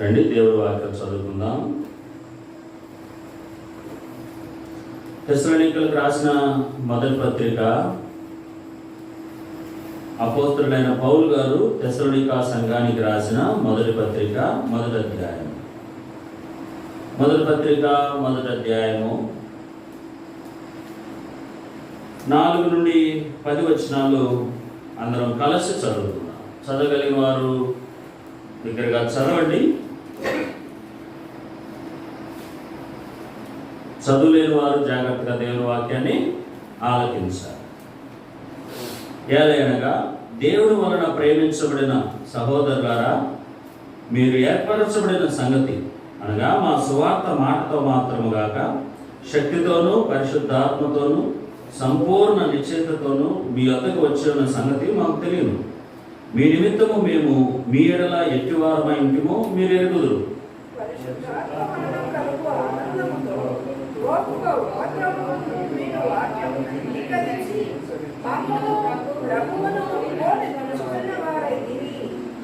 రండి దేవుడి వాక్యం చదువుకుందాం. తెసలోనికలకు రాసిన మొదటి పత్రిక అపోస్తుడైన పౌల్ గారు తెసలోనికా సంఘానికి రాసిన మొదటి పత్రిక మొదటి అధ్యాయం. మొదటి పత్రిక మొదటి అధ్యాయము. నాలుగు నుండి పది వచనాలు అందరం కలిసి చదువుతున్నాం చదవగలిగిన వారు దగ్గరగా చదవండి. చదువులేని వారు జాగ్రత్తగా దేవుని వాక్యాన్ని ఆలకించాలి. ఏదైనగా దేవుని వలన ప్రేమించబడిన సహోదరులారా మీరు ఏర్పరచబడిన సంగతి అనగా మా సువార్త మాటతో మాత్రము గాక శక్తితోనూ పరిశుద్ధాత్మతోనూ సంపూర్ణ నిశ్చయితతోనూ మీ వద్దకు వచ్చి ఉన్న సంగతి మాకు తెలియదు మీ నిమిత్తము మేము మీ ఎడల ఎట్టివారమై ఇంటిమో మీరు ఎరుగుదురు పరిశుద్ధాత్మ వలన కలుగు ఆనందముతో ఓపుగా ఉపద్రవమును మీరు వాక్యమును అంగీకరించి మమ్మను ప్రభువును నడుచుకున్న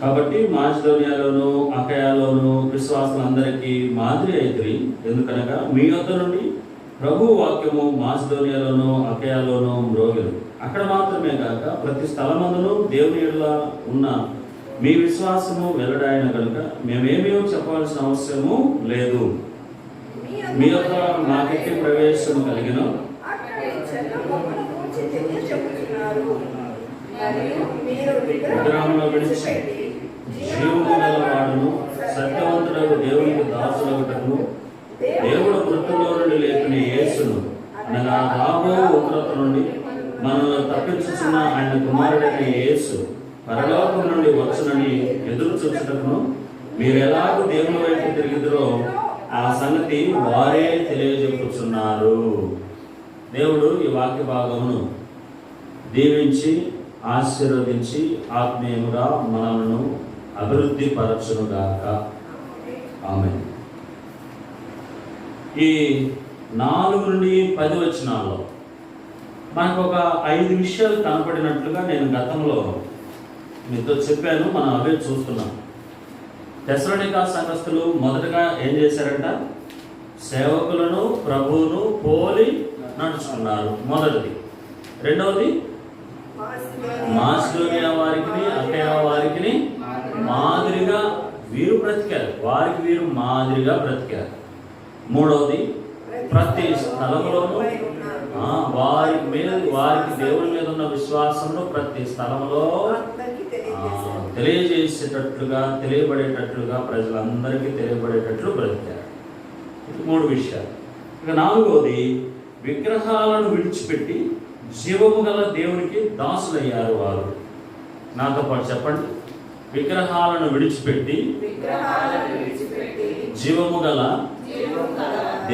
కాబట్టి మాసిధోనియాలోను అకయాలోను విశ్వాసులందరికీ మాదిరి అయితే ఎందుకనగా మీ వద్ద నుండి ప్రభు వాక్యము మాసిధోనియాలోను అకయాలోను మ్రోగిలు అక్కడ మాత్రమే కాక ప్రతి స్థలమందును దేవుని ఎడల ఉన్న మీ విశ్వాసము వెల్లడాయన కనుక మేమేమీ చెప్పాల్సిన అవసరము లేదు. మీ యొక్క మాకెట్టి ప్రవేశం కలిగిన విగ్రహమును విడిచి జీవము గలవాడును సత్యవంతుడకు దేవునికి దాసులగుటకు దేవుడు మృతుల్లో నుండి లేపిన యేసును అనగా రాబో ఉగ్రత నుండి మనల్ని తప్పించుచున్న ఆయన కుమారుడైన యేసు పరలోకం నుండి వచ్చునని ఎదురు చూచుటకును మీరు ఎలాగో దేవుని వైపు తిరిగిద్దరో ఆ సంగతి వారే తెలియజెప్పుచున్నారు. దేవుడు ఈ వాక్య భాగమును దీవించి ఆశీర్వదించి ఆత్మీయముగా మనలను అభివృద్ధి పరచునుగాక ఆమె ఈ నాలుగు నుండి పది వచనాల్లో మనకు ఒక ఐదు విషయాలు కనపడినట్లుగా నేను గతంలో మీతో చెప్పాను మనం అవే చూస్తున్నాం. తెసలోనికా సంఘస్థులు మొదటగా ఏం చేశారంట? సేవకులను ప్రభువును పోలి నడుచుకున్నారు. మొదటిది. రెండవది మాస్లోనియా వారికి అకయ వారికి మాదిరిగా వీరు బ్రతికారు. వారికి వీరు మాదిరిగా బ్రతికారు. మూడవది ప్రతి స్థలంలోనూ వారి మీద వారికి దేవుని మీద ఉన్న విశ్వాసంలో ప్రతి స్థలంలో తెలియజేసేటట్లుగా తెలియబడేటట్లుగా ప్రజలందరికీ తెలియబడేటట్లు బ్రతికారు. ఇది మూడు విషయాలు. ఇక నాలుగవది విగ్రహాలను విడిచిపెట్టి జీవము గల దేవునికి దాసులయ్యారు వారు. నాతో పాటు చెప్పండి. విగ్రహాలను విడిచిపెట్టి విగ్రహాలను విడిచిపెట్టి జీవము గల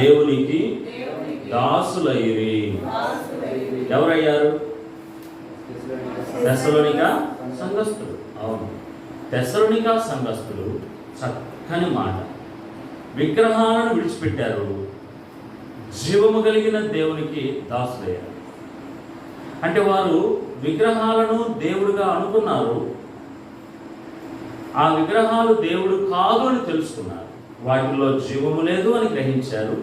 దేవునికి దాసులయ్యి. దాసులైరి. ఎవరయ్యారు? తెసలోనిక సంఘస్థులు. దశరునికా సంఘస్థులు చక్కని మాట. విగ్రహాలను విడిచిపెట్టారు. జీవము కలిగిన దేవునికి దాసులయ్యారు. అంటే వారు విగ్రహాలను దేవుడుగా అనుకున్నారు. ఆ విగ్రహాలు దేవుడు కాదు అని తెలుసుకున్నారు. వాటిలో జీవము లేదు అని గ్రహించారు.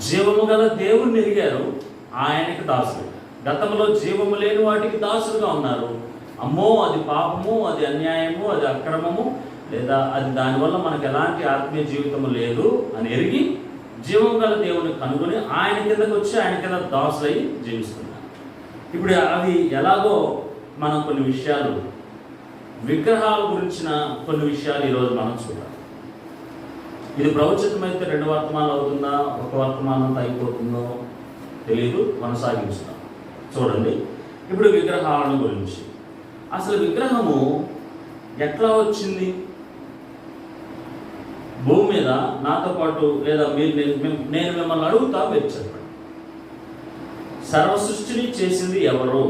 జీవము గల దేవుడిని ఎరిగారు. ఆయనకి దాసులు. గతంలో జీవము లేని వాటికి దాసులుగా ఉన్నారు. అమ్మో అది పాపము అది అన్యాయము అది అక్రమము లేదా అది దానివల్ల మనకు ఎలాంటి ఆత్మీయ జీవితము లేదు అని ఎరిగి జీవం గల దేవుని కనుగొని ఆయన కిందకు వచ్చి ఆయన కింద దాసులై జీవిస్తున్నారు. ఇప్పుడు అవి ఎలాగో మనం కొన్ని విషయాలు విగ్రహాల గురించిన కొన్ని విషయాలు ఈరోజు మనం చూడాలి. ఇది ప్రవచితమైతే రెండు వర్తమానాలు అవుతుందా? ఒక వర్తమానం అయిపోతుందో తెలియదు కొనసాగించుదాం చూడండి. ఇప్పుడు విగ్రహాలను గురించి. అసలు విగ్రహము ఎట్లా వచ్చింది? భూమి మీద నాతో పాటు లేదా మీరు నేను నేను మిమ్మల్ని అడుగుతా మీరు చెప్పండి. సర్వ సృష్టిని చేసింది ఎవరు?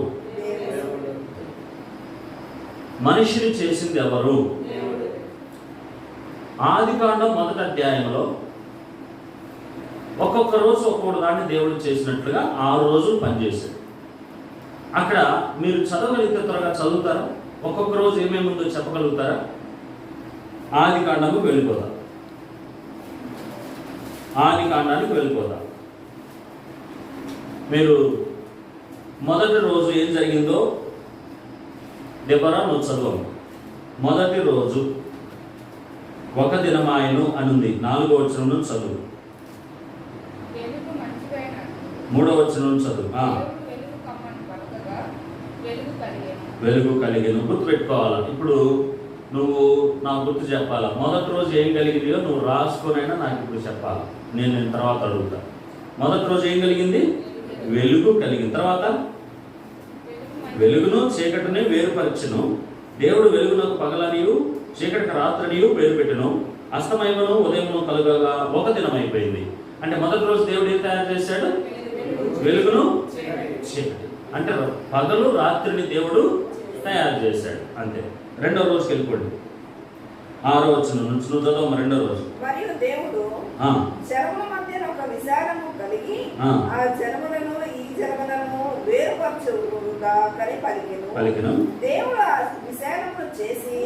మనిషిని చేసింది ఎవరు? ఆదికాండం ఆది కాండం మొదటి అధ్యాయంలో ఒక్కొక్క రోజు ఒక్కొక్క దాన్ని దేవుడు చేసినట్లుగా ఆరు రోజులు పనిచేశాడు. అక్కడ మీరు చదవగలిగితే త్వరగా చదువుతారా. ఒక్కొక్క రోజు ఏమేమి ఉందో చెప్పగలుగుతారా? ఆది కాండము వెళ్ళిపోదాం. ఆది కాండానికి వెళ్ళిపోదాం. మీరు మొదటి రోజు ఏం జరిగిందో దెబరా నువ్వు చదవము మొదటి రోజు ఒక దినమాయను అనుంది. నాలుగో వచనం చదువు. మూడో వచనం చదువు ఆ, దేవుడు వెలుగు కమ్మని పలకగా వెలుగు కలిగెను వెలుగు కలిగిన గుర్తు పెట్టుకోవాలా ఇప్పుడు నువ్వు నాకు గుర్తు చెప్పాలా? మొదటి రోజు ఏం కలిగిందో నువ్వు రాసుకొనైనా నాకు ఇప్పుడు చెప్పాలా? నేను నేను తర్వాత అడుగుతా. మొదటి రోజు ఏం కలిగింది? వెలుగు కలిగింది. తర్వాత? వెలుగును చీకటిని వేరుపరచును. దేవుడు వెలుగునకు పగలనియు చీకటికి రాత్రనియు పేరు పెట్టెను. అస్తమయమును ఉదయమును కలుగగా ఒక దినం అయిపోయింది అంటే మొదటి రోజు దేవుడు ఏం తయారు చేశాడు? వెలుగును చీకటి. అంటే పగలు రాత్రిని దేవుడు తయారు చేశాడు అంతే రెండో రోజుకి వెళ్ళిపోండి ఆరో వచ్చిన నుంచి నువ్వు చదవమ్మ రెండో రోజు మరియు దేవుడు మధ్యన ఒక విశాలము కలిగి ఆ. ఈ జలములను వేరుపరచుగా కని పలికెను పలికెను. దేవుడు ఆ విశాలమును చేసి.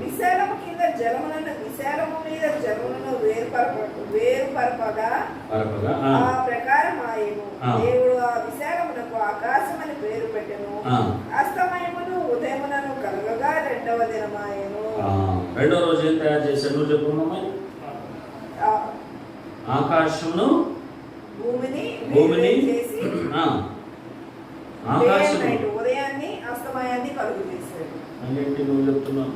విశాలము కింద జలములను విశాలము మీద జలములను వేరుపరప వేరుపరపగా పరపగా ఆ ప్రకారం ఆయను. దేవుడు ఆ విశాలమునకు ఆకాశమని పేరు పెట్టెను. అస్తమయమును ఉదయములను కలగగా రెండవ దినమాయను. రెండో రోజు ఏం తయారు చేశాడు నువ్వు చెప్పు అమ్మాయి ఆ. ఆకాశమును భూమిని భూమిని వేరు చేసి ఆ, డే అండ్ ఆకాశము నైట్ ఉదయాన్ని అస్తమయాన్ని కలుగు చేశాడు. ఏంటి నువ్వు చెప్తున్నావు.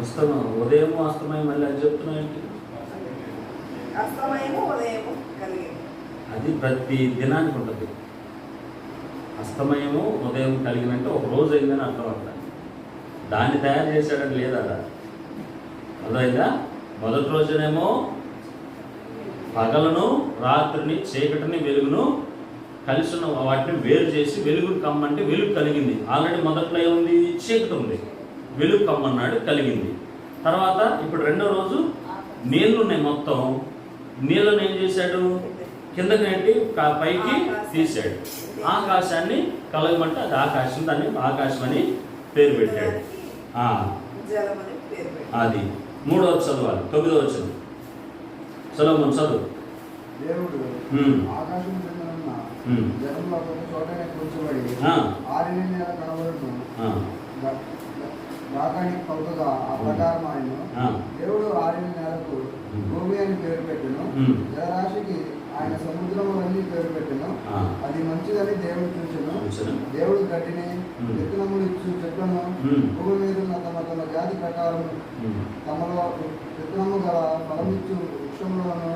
వస్తున్నావు. ఉదయం అస్తమయం మళ్ళీ అది చెప్తున్నావు ఏంటి? అస్తమయము ఉదయము కలిగింది. అది ప్రతి దినానికి ఉంటుంది. అస్తమయము ఉదయం కలిగినట్టు ఒక రోజు అయిందని అర్థం అవుతుంది దాన్ని తయారు చేశాడని లేదా? అర్థమైందా? మొదటి రోజునేమో పగలను రాత్రిని చీకటిని వెలుగును కలిసి ఉన్న వాటిని వేరు చేసి వెలుగు కమ్మంటే వెలుగు కలిగింది. ఆల్రెడీ మొదట్లో ఏముంది? చీకటి ఉంది. వెలుగు కమ్మన్నాడు కలిగింది. తర్వాత ఇప్పుడు రెండో రోజు నీళ్ళు ఉన్నాయి మొత్తం. నీళ్ళని ఏం చేశాడు? కిందకి నెట్టి కా- పైకి తీశాడు. ఆకాశాన్ని కలగమంటే అది ఆకాశం దాన్ని ఆకాశం అని పేరు పెట్టాడు. అది. మూడో చదవాలి. తొమ్మిదో వచ్చిన చదవమని చదువు. దేవుడు. ఆరిన నేలకు. భూమి అని పేరు పెట్టెను. జలరాశికి ఆయన సముద్రములన్నీ పేరు పెట్టెను. అది మంచిదని దేవుడు చూచెను. దేవుడు గడ్డిని. విత్తనములు ఇచ్చు చెట్లను. భూమి మీద ఉన్న తమ తమ జాతి ప్రకారం తమలో విత్తనము గల ఫలమిచ్చు వృక్షములను.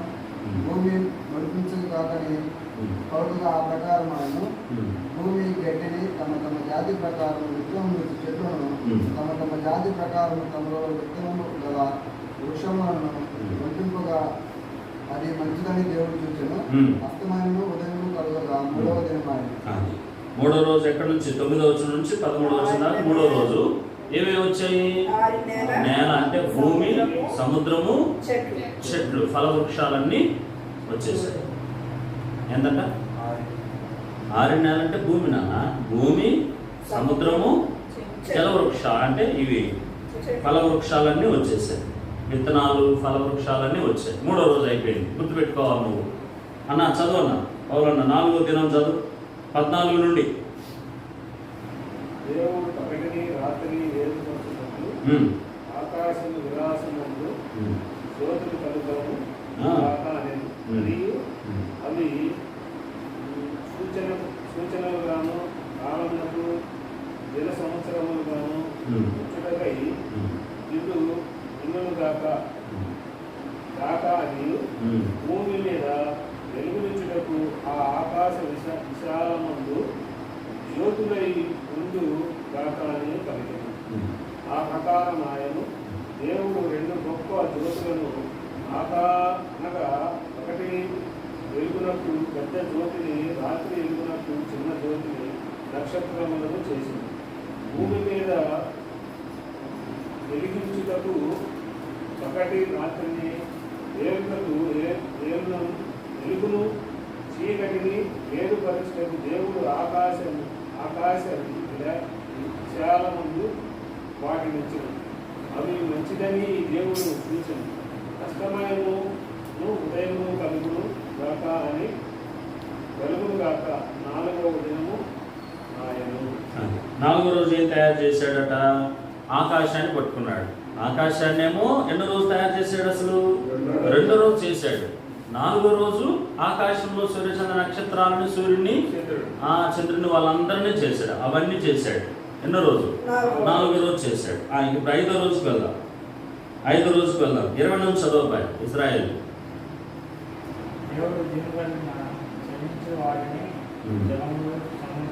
భూమి నడిపించగాకని ఉమ్, పలుకుగా ఆ ప్రకారం ఆయన భూమి గడ్డిని తమ తమ జాతి ప్రకారం విత్తనములు చెట్లను. తమ తమ జాతి ప్రకారం తమలో విత్తనము గల వృక్షములను Hmm. అది మంచిదని దేవుడు చూచెను ఉదయము కలుగగా మూడవ దినమాయను మూడో రోజు ఎక్కడి నుంచి? తొమ్మిదో వచ్చిన నుంచి పదమూడో వచ్చిన దాకా మూడో రోజు. ఏమేమి వచ్చాయి? నేల. నేల అంటే భూమి సముద్రము చెట్లు. చెట్లు ఫలవృక్షాలన్నీ వచ్చేసాయి. ఏంటంట ఆరు. నేల అంటే భూమి నాన్న. భూమి సముద్రము జలవృక్ష అంటే ఇవి. ఫలవృక్షాలన్నీ వచ్చేసాయి. విత్తనాలు ఫలవృక్షాలన్నీ వచ్చాయి. మూడో రోజు అయిపోయింది. గుర్తుపెట్టుకోవాలి నువ్వు. అన్న చదువు అన్న. పౌరన్న నాలుగో దినం చదువు? పద్నాలుగు నుండి. కాలమునకు దిన సంవత్సరములుగాను ఉమ్, ముచ్చటకై ఇల్లు ఇల్లును గాక. గాక భూమి మీద వెలుగునిచ్చుటకు ఆ ఆకాశ విశ విశాలమందు జ్యోతులై ముందు గాక అని ఉమ్. ఆ ప్రకారం ఆయను దేవుడు రెండు గొప్ప జ్యోతులను ఆకానగా ఒకటి వెలుగునకు పెద్ద జ్యోతిని రాత్రి వెలుగునకు చిన్న జ్యోతిని నక్షత్రములను చేసింది. భూమి మీద వెలిగించుటకు ఒకటి రాత్రిని దేవులకు దేవులను వెలుగును చీకటిని వేరుపరచుటకు దేవుడు ఆకాశం ఆకాశ విశాల ముందు వాటిని ఇచ్చిన అవి మంచిదని దేవుడు చూసింది కష్టమయము ఉదయము కలుగును గాక అని వెలుగును గాక నాలుగవ దినము ఆయను నాలుగో రోజు ఏం తయారు చేశాడట? ఆకాశాన్ని పట్టుకున్నాడు. ఆకాశాన్ని ఏమో ఎన్నో రోజు తయారు చేశాడు అసలు? రెండో రోజు చేశాడు. నాలుగో రోజు ఆకాశంలో సూర్యచంద్ర నక్షత్రాలను సూర్యుడిని ఆ చంద్రుని వాళ్ళందరినీ చేశాడు. అవన్నీ చేశాడు. ఎన్నో రోజు? నాలుగో రోజు చేశాడు. ఆ, ఇప్పుడు ఐదో రోజుకి వెళ్దాం. ఐదో రోజుకి వెళ్దాం. ఇరవై నుంచి చదవబాయి ఇజ్రాయెల్. జలములు సము-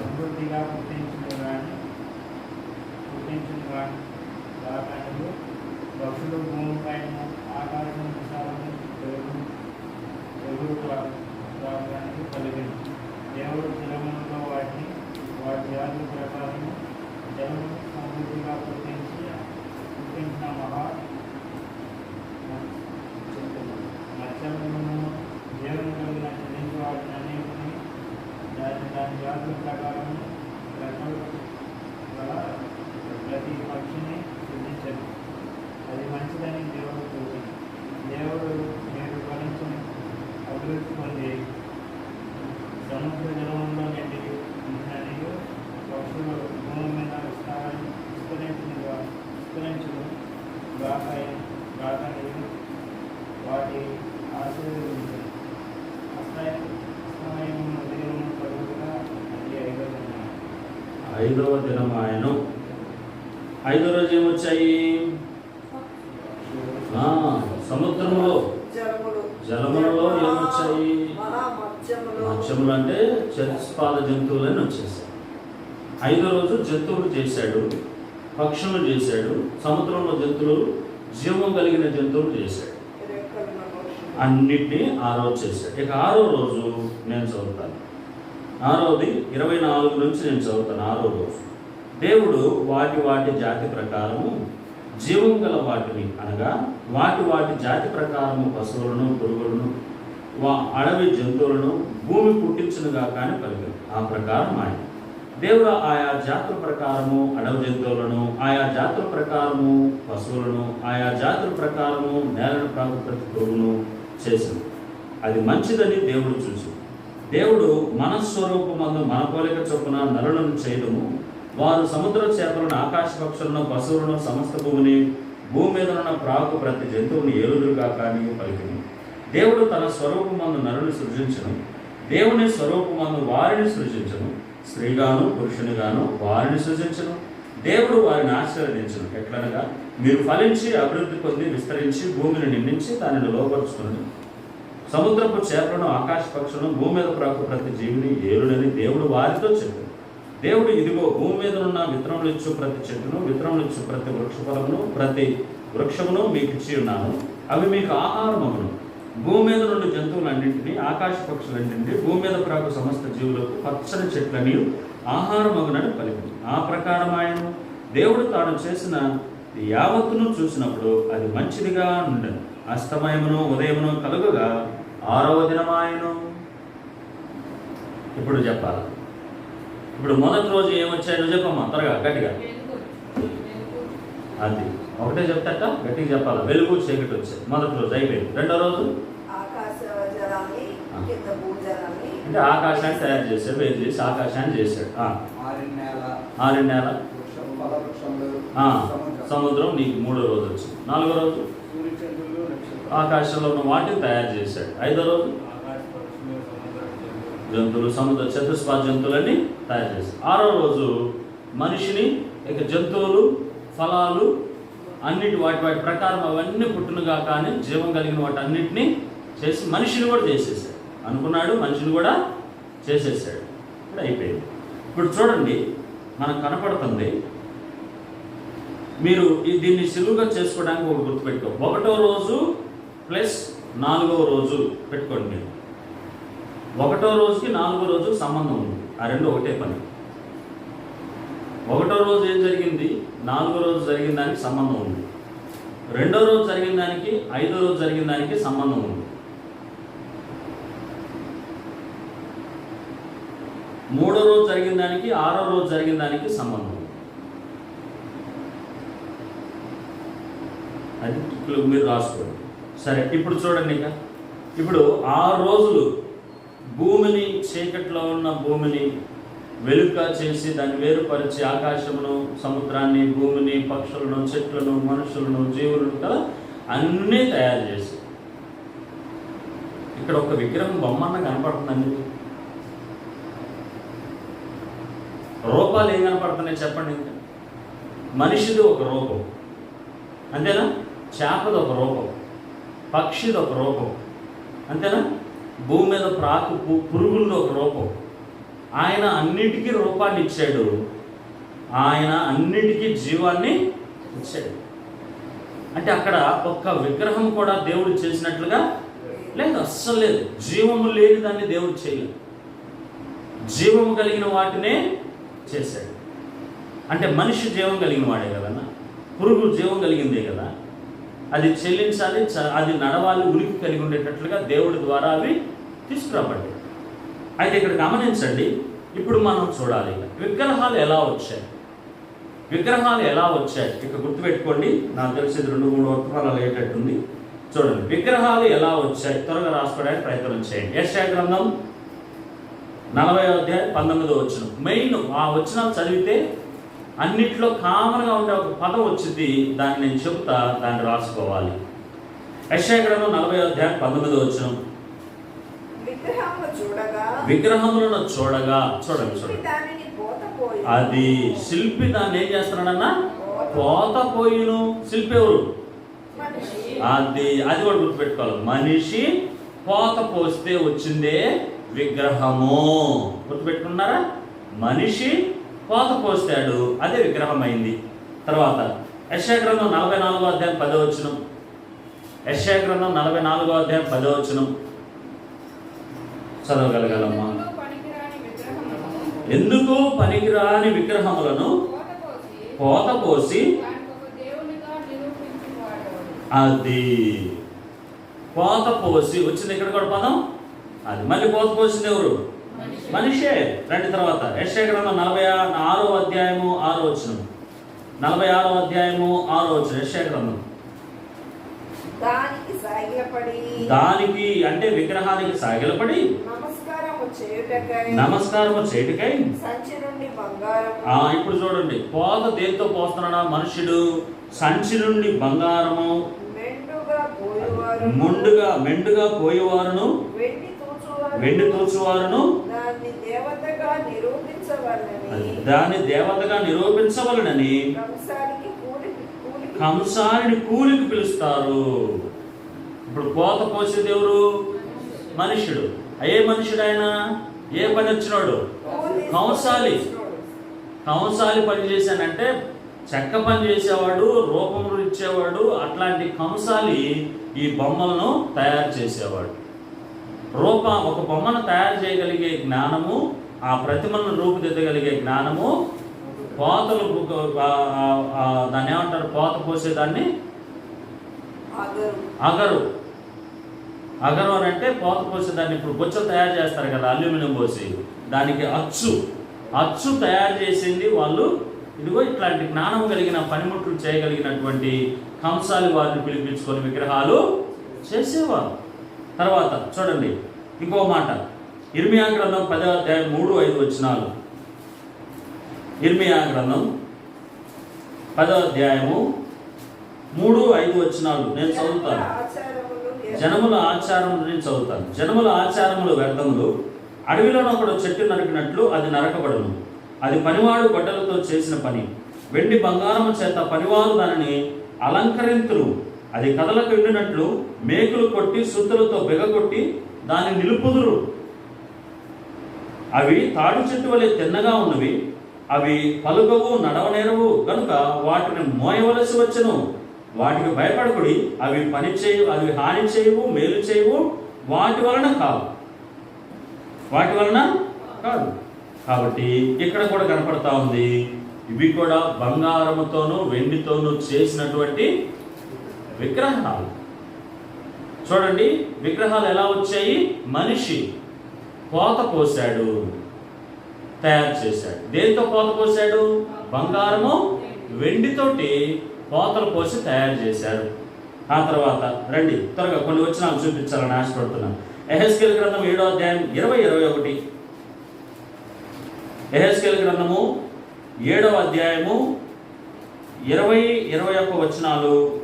సమృద్ధిగా పుట్టించిన కానీ పుట్టించిన కానీ దాకాయలు పక్షులు భూమి పైన ఆకాశం విశాలము వెలుగు వెలుగు రావడానికి కలిగింది దేవుడు జలములతో వాటిని వాటి జాతి ప్రకారం జలము సమృద్ధిగా పుట్టించి పుట్టించిన మహా మత్స్యములను జీవన కలిగిన చెల్లించి వాటిని అన్నింటినీ దాని దాని జాతుల ప్రకారం రెక్కలు గల ప్రతి పక్షిని సృజించదు అది మంచిదని దేవుడు చూసింది దేవుడు మీరు ఫలించిన అభివృద్ధి సముద్ర జలంలో నేటి ఉండిననియు పక్షులు భూమి మీద విస్తారం విస్తరించినగా విస్తరించును. గాక గాకనియు వాటి ఆశీర్వదించు అస్తమయం ఉదయం కలుగుగా అది ఐదో దినం. ఐదవ దినం ఆయన ఐదో రోజు ఏమొచ్చాయి ఆ, సముద్రంలో జలములు జలములలో ఏమొచ్చాయి మహా మత్స్యములు మత్స్యములు అంటే చతుస్పాద జంతువులని వచ్చేసాయి ఐదో రోజు జంతువులు చేశాడు పక్షులు చేశాడు సముద్రంలో జంతువులు జీవం కలిగిన జంతువులు చేశాడు. అన్నిటినీ ఆ రోజు చేశాడు. ఇక ఆరో రోజు నేను చదువుతాను. ఆరోది ఇరవై నాలుగు నుంచి నేను చదువుతాను ఆరో రోజు. దేవుడు వాటి వాటి జాతి ప్రకారము జీవం గల వాటిని అనగా వాటి వాటి జాతి ప్రకారము పశువులను పురుగులను వా అడవి జంతువులను భూమి పుట్టించునుగా కానీ పలికారు. ఆ ప్రకారం ఆయన. దేవుడు ఆయా జాతుల ప్రకారము అడవి జంతువులను ఆయా జాతుల ప్రకారము పశువులను ఆయా జాతుల ప్రకారము నేలను ప్రాకు ప్రతి పురుగును చేసింది అది మంచిదని దేవుడు చూసి దేవుడు మనస్వరూపమందు మన పోలిక చొప్పున నరులను చేయడము వారు సముద్ర చేపలను ఆకాశ పక్షులను పశువులను సమస్త భూమిని భూమి మీద ఉన్న ప్రాకు ప్రతి జంతువుని ఏలుదురుగా కానీ పలికింది. దేవుడు తన స్వరూపమందు నరుని సృజించను. దేవుని స్వరూపమందు వారిని సృజించను. స్త్రీగాను పురుషునిగాను వారిని సృజించను. దేవుడు వారిని ఆశీర్వదించను. ఎట్లనగా మీరు ఫలించి అభివృద్ధి పొంది విస్తరించి భూమిని నిండించి దానిని లోపరుచుకుని సముద్రపు చేపలను ఆకాశ పక్షులను భూమి మీద ప్రాకు ప్రతి జీవిని ఏలుడని దేవుడు వారితో చెప్పాడు. దేవుడు ఇదిగో భూమి మీద ఉన్న విత్తనములు ఇచ్చు ప్రతి చెట్టును విత్తనములు ఇచ్చు ప్రతి వృక్ష ఫలమును ప్రతి వృక్షమును మీకు ఇచ్చి ఉన్నాను అవి మీకు ఆహారమగును. భూమి మీద నుండి జంతువులన్నింటినీ ఆకాశ పక్షులన్నింటినీ భూమి మీద ప్రాకు సమస్త జీవులకు పచ్చని చెట్లని ఆహారమగునని పలికింది. ఆ ప్రకారం ఆయన దేవుడు తాను చేసిన యావత్తును చూసినప్పుడు అది మంచిదిగా ఉండదు అస్తమయమును ఉదయమును కలుగుగా ఆరవ దినమాయను ఇప్పుడు చెప్పాలి. ఇప్పుడు మొదటి రోజు ఏమొచ్చాయో చెప్పమ్మా త్వరగా గట్టిగా. అది. ఒకటే చెప్తాట గట్టిగా చెప్పాలి. వెలుగు చీకటి వచ్చాయి మొదటి రోజు అయిపోయింది. రెండో రోజు? అంటే ఆకాశాన్ని తయారు చేశాడు వేరు చేసి ఆకాశాన్ని చేశాడు. ఆరు నెల సముద్రం. నీకు మూడో రోజు వచ్చింది. నాలుగో రోజు? ఆకాశంలో ఉన్న వాటిని తయారు చేశాడు. ఐదో రోజు? జంతువులు. జంతువులు సముద్ర చతుస్పా జంతువులని తయారు చేశాడు. ఆరో రోజు మనిషిని ఇక జంతువులు ఫలాలు అన్నిటి వాటి వాటి ప్రకారం అవన్నీ పుట్టునుగా కానీ జీవం కలిగిన వాటి అన్నిటినీ చేసి మనిషిని కూడా చేసేసాడు అనుకున్నాడు మనిషిని కూడా చేసేసాడు ఇప్పుడు అయిపోయింది. ఇప్పుడు చూడండి మనకు కనపడుతుంది మీరు ఈ దీన్ని సులువుగా చేసుకోవడానికి ఒక గుర్తుపెట్టుకో. ఒకటో రోజు ప్లస్ నాలుగవ రోజు పెట్టుకోండి మీరు. ఒకటో రోజుకి నాలుగో రోజు సంబంధం ఉంది. ఆ రెండు ఒకటే పని. ఒకటో రోజు ఏం జరిగింది? నాలుగో రోజు జరిగిన దానికి సంబంధం ఉంది. రెండో రోజు జరిగిన దానికి ఐదో రోజు జరిగిన దానికి సంబంధం ఉంది. మూడో రోజు జరిగిన దానికి ఆరో రోజు జరిగిన దానికి సంబంధం అది ఇప్పుడు మీరు రాసుకోండి. సరే ఇప్పుడు చూడండి ఇక. ఇప్పుడు ఆరు రోజులు భూమిని చీకట్లో ఉన్న భూమిని వెలుక చేసి దాన్ని వేరుపరిచి ఆకాశమును సముద్రాన్ని భూమిని పక్షులను చెట్లను మనుషులను జీవులను అన్నీ తయారు చేసి. ఇక్కడ ఒక విగ్రహం బొమ్మన్న కనపడుతుందండి. రూపాలు ఏం కనపడుతున్నాయి చెప్పండి ఇంకా? మనిషిది ఒక రూపం. అంతేనా? చేపది ఒక రూపం. పక్షిది ఒక రూపం. అంతేనా? భూమి మీద ప్రాకు పురుగుల్లో ఒక రూపం. ఆయన అన్నిటికీ రూపాన్ని ఇచ్చాడు. ఆయన అన్నిటికీ జీవాన్ని ఇచ్చాడు. అంటే అక్కడ ఒక్క విగ్రహం కూడా దేవుడు చేసినట్లుగా లేదు అస్సలు లేదు. జీవము లేని దాన్ని దేవుడు చేయలేదు. జీవము కలిగిన వాటినే చేశాడు. అంటే మనిషి జీవం కలిగిన వాడే కదన్నా? పురుగు జీవం కలిగిందే కదా? అది చెల్లించాలి చ- అది నడవాలి ఉనికి కలిగి ఉండేటట్లుగా దేవుడి ద్వారా అవి తీసుకురాబడ్డాయి. అయితే ఇక్కడ గమనించండి ఇప్పుడు మనం చూడాలి. విగ్రహాలు ఎలా వచ్చాయి? విగ్రహాలు ఎలా వచ్చాయి? ఇక్కడ గుర్తుపెట్టుకోండి నాకు తెలిసి రెండు మూడు వర్తమానాలు అయ్యేటట్టుంది చూడండి విగ్రహాలు ఎలా వచ్చాయి? త్వరగా రాసుకోవడానికి ప్రయత్నం చేయండి. యశా గ్రంథం నలభై అధ్యాయం పంతొమ్మిదో వచ్చిన మెయిన్ ఆ వచ్చిన చదివితే అన్నిట్లో కామన్గా ఉండే ఒక పదం వచ్చింది దాన్ని నేను చెప్తా దాన్ని రాసుకోవాలి. యశా గ్రంథం నలభై అధ్యాయం పంతొమ్మిదో వచ్చినాం విగ్రహములను చూడగా. చూడండి చూడండి. అది శిల్పి దాన్ని ఏం చేస్తున్నాడన్నా? పోత పోయిను. శిల్పి ఎవరు? అది అది కూడా గుర్తుపెట్టుకోవాలి. మనిషి పోత పోస్తే వచ్చిందే విగ్రహము. గుర్తుపెట్టుకున్నారా? మనిషి పోత పోస్తాడు. అదే విగ్రహం అయింది తర్వాత యశాగ్రంథం నలభై నాలుగో అధ్యాయం పదో వచనం. యశాగ్రంథం నలభై నాలుగో అధ్యాయం పదో వచనం. చదవగలగాలమ్మా ఎందుకు పనికిరాని విగ్రహములను? కోత కోసి పోత పోసి అది పోత పోసి వచ్చింది ఇక్కడ కూడా పదం? అది మళ్ళీ పోత పోసింది ఎవరు? మనిషే. రండి తర్వాత. యెషయా గ్రంథం నలభై ఆరో అధ్యాయము ఆరో వచ్చిన నలభై ఆరో అధ్యాయము ఆరో వచ్చిన యెషయా గ్రంథం. దానికి అంటే విగ్రహానికి సాగిలపడి నమస్కారము చేయుటకై. ఆ ఇప్పుడు చూడండి. పోత దేంతో పోస్తున్నాడా మనుషుడు? సంచి నుండి బంగారము. మెండుగా ముండుగా పోయేవారును. వెండి తూచువారు వెండి తూచువారును. దాన్ని దేవతగా నిరూపించవలనని. కంసాలిని కూలికి పిలుస్తారు. ఇప్పుడు కోత పోసేది ఎవరు మనుషుడు ఏ మనుషుడు ఆయన ఏ పని వచ్చినాడు? కంసాలి. కంసాలి పని చేశానంటే చెక్క పని చేసేవాడు రూపం ఇచ్చేవాడు అట్లాంటి కంసాలి ఈ బొమ్మలను తయారు చేసేవాడు. రూప ఒక బొమ్మను తయారు చేయగలిగే జ్ఞానము ఆ ప్రతిమలను రూపుదిద్దగలిగే జ్ఞానము కోతలు దాన్ని ఏమంటారు? కోత పోసేదాన్ని అగరు. అగరు అని అంటే పోత పోసేదాన్ని ఇప్పుడు బొచ్చలు తయారు చేస్తారు కదా అల్యూమినియం పోసి. దానికి అచ్చు. అచ్చు తయారు చేసింది వాళ్ళు ఇదిగో ఇట్లాంటి జ్ఞానం కలిగిన పనిముట్లు చేయగలిగినటువంటి కంసాలి వారిని పిలిపించుకొని విగ్రహాలు చేసేవారు. తర్వాత చూడండి ఇంకో మాట. ఇర్మియా గ్రంథం పదో అధ్యాయం మూడు ఐదు వచ్చినాలు ఇర్మియా గ్రంథం పదో అధ్యాయము మూడు ఐదు వచ్చినాలు నేను చదువుతాను. జనముల ఆచారములు నేను చదువుతాను. జనముల ఆచారములు వ్యర్థములు. అడవిలోని ఒకడు చెట్టు నరికినట్లు అది నరకబడును. అది పనివాడు గొడ్డలతో చేసిన పని. వెండి బంగారము చేత పనివారు దానిని అలంకరింతురు. అది కథలకు ఎండినట్లు మేకులు కొట్టి సుత్తులతో బిగగొట్టి దాన్ని నిలుపుదురు. అవి తాడు చెట్టు వలె తిన్నగా ఉన్నవి. అవి పలుకవు నడవనేరవు. కనుక వాటిని మోయవలసి వచ్చును. వాటికి భయపడకుడి. అవి పని చేయు అవి హాని చేయవు మేలు చేయవు. వాటి వలన కావు. వాటి వలన కాదు. కాబట్టి ఇక్కడ కూడా కనపడతా ఉంది. ఇవి కూడా బంగారముతోనూ వెండితోనూ చేసినటువంటి విగ్రహాలు. చూడండి విగ్రహాలు ఎలా వచ్చాయి? మనిషి కోత పోసాడు తయారు చేశాడు. దేంతో కోత పోసాడు బంగారము వెండితోటి. పోతలు పోసి తయారు చేశారు. ఆ తర్వాత రండి త్వరగా కొన్ని వచ్చినాలు చూపించాలని ఆశపడుతున్నాను. ఎహెస్కేల్ గ్రంథం ఏడో అధ్యాయం ఇరవై ఇరవై ఒకటి. ఎహెస్కేల్ గ్రంథము ఏడవ అధ్యాయము ఇరవై ఇరవై ఒక్క వచనాలు.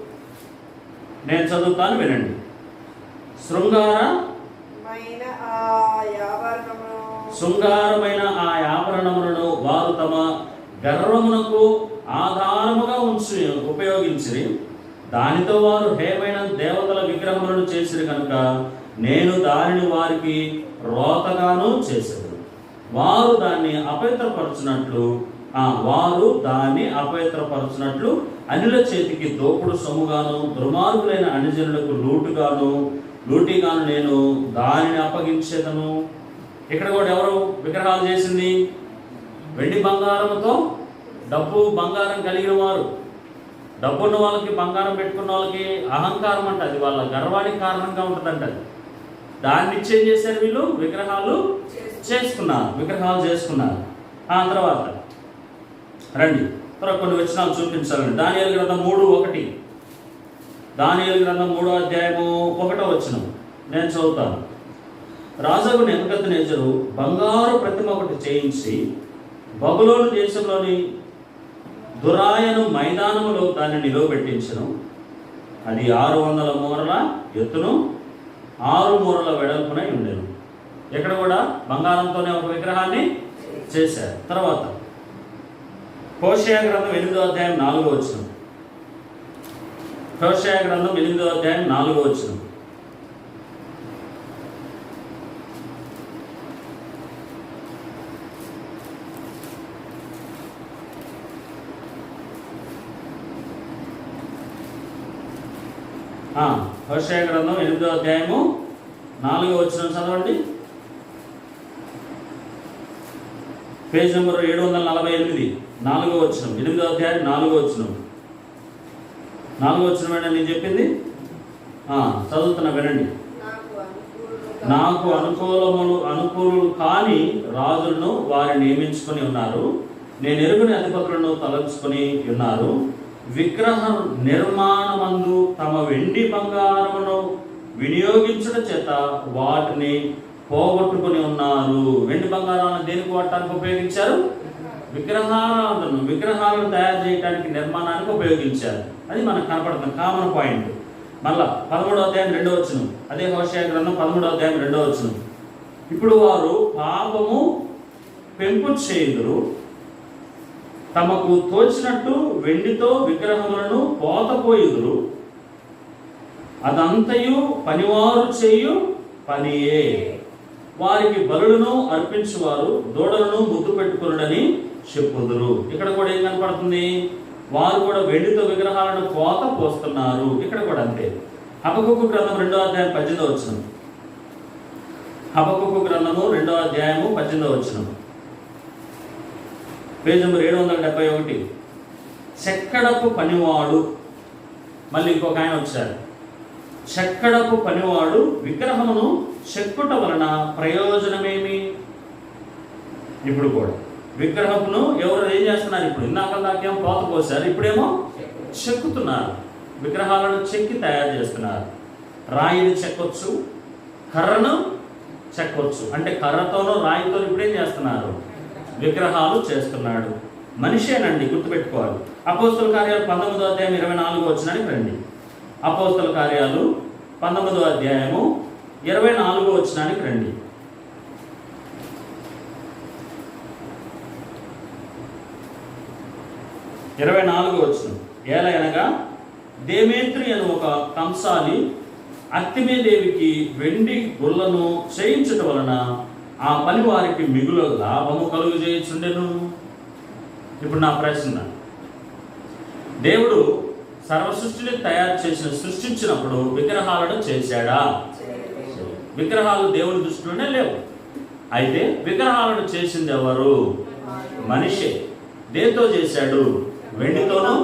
నేను చదువుతాను వినండి. శృంగార శృంగారమైన ఆ ఆభరణములను వారు తమ గర్వమునకు ఆధారముగా ఉంచి ఉపయోగించి దానితో వారు హేమైన దేవతల విగ్రహములను చేసిరు కనుక నేను దానిని వారికి రోతగాను చేశాను వారు దాన్ని అపవిత్రపరచునట్లు వారు దాన్ని అపవిత్రపరచునట్లు అనిల చేతికి దోపుడు సొమ్ముగాను దుర్మార్గులైన అనుజనులకు లూటుగాను లూటిగాను నేను దానిని అప్పగించేదను. ఇక్కడ కూడా ఎవరు విగ్రహాలు చేసింది? వెండి బంగారంతో డబ్బు బంగారం కలిగిన వారు. డబ్బు ఉన్న వాళ్ళకి బంగారం పెట్టుకున్న వాళ్ళకి అహంకారం అంట అది వాళ్ళ గర్వానికి కారణంగా ఉంటుందంట అది. దాన్ని చేంజ్ చేశారు వీళ్ళు? విగ్రహాలు చేసుకున్నారు. విగ్రహాలు చేసుకున్నారు. ఆ తర్వాత రండి. తర్వాత కొన్ని వచనాలు చూపించాలండి. దాని గ్రంథం మూడు ఒకటి. దాని గ్రంథం మూడో అధ్యాయము ఒకటో వచ్చినం నేను చదువుతాను. రాజగు నేచరు బంగారు ప్రతిమ ఒకటి చేయించి బబులోని దేశంలోని దురాయను మైదానములో దాన్ని నిలువబెట్టించను. అది ఆరు వందల మూరల ఎత్తును ఆరు మూరల వెడల్పునై ఉండేను. ఇక్కడ కూడా? బంగారంతోనే ఒక విగ్రహాన్ని చేశారు. తర్వాత హోషయ గ్రంథం ఎనిమిదో అధ్యాయం నాలుగో వచ్చిన హోషయ గ్రంథం ఎనిమిదో అధ్యాయం నాలుగో వచ్చినాం హోషయ గ్రంథం ఎనిమిదో అధ్యాయము నాలుగో వచ్చిన చదవండి. పేజ్ నెంబర్ ఏడు వందల నలభై ఎనిమిది నాలుగో వచ్చిన ఎనిమిదో అధ్యాయం నాలుగో వచ్చిన నాలుగో వచ్చిన మేడం నేను చెప్పింది? చదువుతున్నా వినండి. నాకు అనుకూలములు అనుకూలులు కాని రాజులను వారిని నియమించుకొని ఉన్నారు. నేను ఎరుగుని అధిపతులను తలంచుకొని ఉన్నారు. విగ్రహ నిర్మాణమందు తమ వెండి బంగారమును వినియోగించడం చేత వాటిని పోగొట్టుకొని ఉన్నారు. వెండి బంగారాలను దేనికి వాడటానికి ఉపయోగించారు? విగ్రహాలను విగ్రహాలను తయారు చేయడానికి నిర్మాణానికి ఉపయోగించారు. అది మనకు కనపడుతుంది. Common point. మళ్ళా పదమూడో అధ్యాయం రెండో వచ్చును అదే హోషయ గ్రంథం పదమూడో అధ్యాయం రెండో వచ్చును ఇప్పుడు వారు పాపము పెంపు చేయుదురు తమకు తోచినట్టు వెండితో విగ్రహములను పోతపోయుదురు. అదంతయు పనివారు చేయు పనియే. వారికి బలులను అర్పించువారు దూడలను ముద్దు పెట్టుకునుడని చెప్పుదురు. ఇక్కడ కూడా ఏం కనపడుతుంది? వారు కూడా వెండితో విగ్రహాలను కోత పోస్తున్నారు. ఇక్కడ కూడా అంతే. హబకుకు గ్రంథం రెండో అధ్యాయం పద్దెనిమిదో వచ్చిన హబకుకు గ్రంథము రెండో అధ్యాయము పద్దెనిమిదో వచ్చిన పేజ్ నెంబర్ ఏడు వందల డెబ్బై ఒకటి. చెక్కడపు పనివాడు మళ్ళీ ఇంకొక ఆయన వచ్చారు. చెక్కడపు పనివాడు విగ్రహమును చెక్కుట వలన ప్రయోజనమేమి? ఇప్పుడు కూడా. విగ్రహమును ఎవరు ఏం చేస్తున్నారు? ఇప్పుడు ఇందాక దాకేమో పోత పోసారు ఇప్పుడేమో చెక్కుతున్నారు. విగ్రహాలను చెక్కి తయారు చేస్తున్నారు. రాయిని చెక్కొచ్చు కర్రను చెక్కొచ్చు. అంటే కర్రతోనూ రాయితో ఇప్పుడేం చేస్తున్నారు? విగ్రహాలు చేస్తున్నాడు. మనిషేనండి గుర్తుపెట్టుకోవాలి. అపోస్తుల కార్యాలు పంతొమ్మిదో అధ్యాయం ఇరవై నాలుగు వచ్చినానికి రండి. అపోస్తుల కార్యాలు పంతొమ్మిదో అధ్యాయము ఇరవై నాలుగు వచ్చినానికి రండి. ఇరవై నాలుగు వచ్చిన ఏలయనగా దేమేత్రి అని ఒక కంసాలి అత్తిమేదేవికి వెండి గుళ్ళను చేయించటం వలన ఆ పని వారికి మిగులు లాభము కలుగు నువ్వు ఇప్పుడు నా ప్రశ్న. దేవుడు సర్వ సృష్టిని తయారు చేసిన సృష్టించినప్పుడు విగ్రహాలను చేశాడా? విగ్రహాలు దేవుని దృష్టిలోనే లేవు. అయితే విగ్రహాలను చేసింది ఎవరు? మనిషి. దేంతో చేశాడు? వెండితోనూ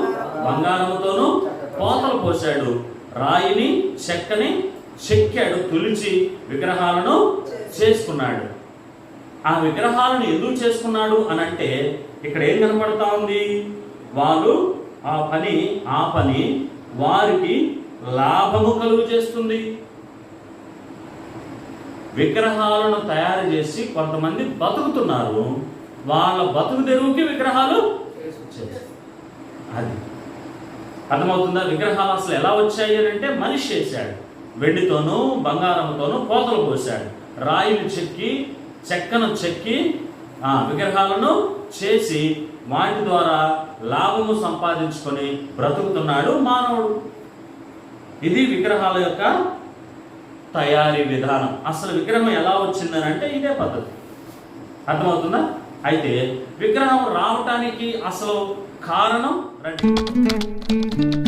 బంగారంతోనూ పోతలు పోశాడు. రాయిని చెక్కని చెక్కాడు తులిచి విగ్రహాలను చేసుకున్నాడు. ఆ విగ్రహాలను ఎందుకు చేసుకున్నాడు అని అంటే ఇక్కడ ఏం కనపడతా ఉంది? వాళ్ళు ఆ పని ఆ పని వారికి లాభము కలుగు చేస్తుంది. విగ్రహాలను తయారు చేసి కొంతమంది బతుకుతున్నారు. వాళ్ళ బతుకు తెరువుకి విగ్రహాలు అది. అర్థమవుతుందా? విగ్రహాలు అసలు ఎలా వచ్చాయి అని అంటే మనిషి చేశాడు. వెండితోనూ బంగారంతోనూ కోతలు పోశాడు రాయిలు చెక్కి చెక్కను చెక్కి విగ్రహాలను చేసి వాటి ద్వారా లాభము సంపాదించుకొని బ్రతుకుతున్నాడు మానవుడు. ఇది విగ్రహాల యొక్క తయారీ విధానం. అసలు విగ్రహం ఎలా వచ్చిందని అంటే ఇదే పద్ధతి. అర్థమవుతుందా? అయితే విగ్రహం రావటానికి అసలు కారణం రండి.